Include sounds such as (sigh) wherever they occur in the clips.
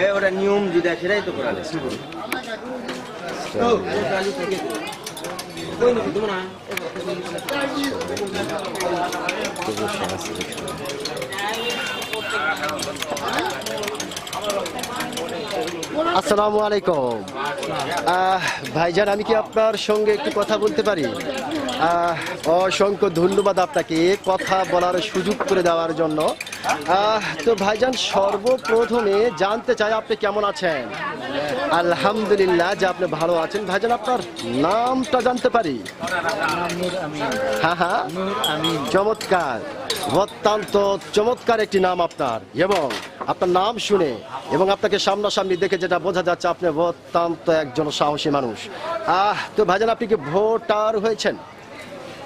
এ, ওটা নিয়ম যেটা সেটাই তো আসসালামু আলাইকুম। ভাইজান, আমি কি আপনার সঙ্গে একটু কথা বলতে পারি? অসংখ্য ধন্যবাদ আপনাকে কথা বলার সুযোগ করে দেওয়ার জন্য। তো ভাইজান, সর্বপ্রথমে জানতে চাই আপনি কেমন আছেন? আলহামদুলিল্লাহ যে আপনি ভালো আছেন। ভাইজান, আপনার নামটা জানতে পারি? হ্যাঁ হ্যাঁ। চমৎকার। অত্যন্ত চমৎকার একটি নাম আপনার। এবং আপনার নাম শুনে এবং আপনাকে সামনাসামনি দেখে যেটা বোঝা যাচ্ছে, আপনি অত্যন্ত একজন সাহসী মানুষ। আহ, তো ভাইজান, আপনি কি ভোটার হয়েছেন?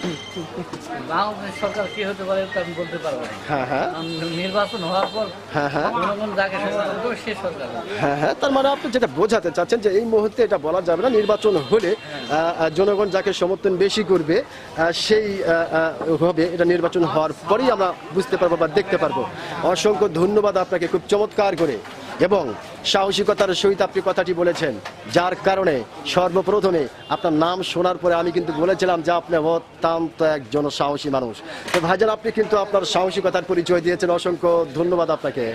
(laughs) বাংলাদেশ সরকার কি হতে পারে আমি বলতে পারব হ্যাঁ হ্যাঁ। নির্বাচন হওয়ার পর হ্যাঁ হ্যাঁ। জনগণ যাকে সমর্থন করবে সে সরকার। হ্যাঁ হ্যাঁ তার মানে আপনি যেটা বোঝাতে চাচ্ছেন যে এই মুহূর্তে এটা বলা যাবে না নির্বাচন হলে জনগণ যাকে সমর্থন বেশি করবে সেই হবে এটা নির্বাচন হওয়ার পরেই আমরা বুঝতে পারব বা দেখতে পারব। অসংখ্য ধন্যবাদ আপনাকে খুব চমৎকার করে। এবং সাহসিকতার সহিত আপনি কথাটি বলেছেন। যার কারণে সর্বপ্রথমে আপনার নাম শোনার পরে আমি কিন্তু বলেছিলাম যে আপনি অত্যন্ত একজন সাহসী মানুষ। তো ভাইজান, আপনি কিন্তু আপনার সাহসিকতার পরিচয় দিয়েছেন। অসংখ্য ধন্যবাদ আপনাকে।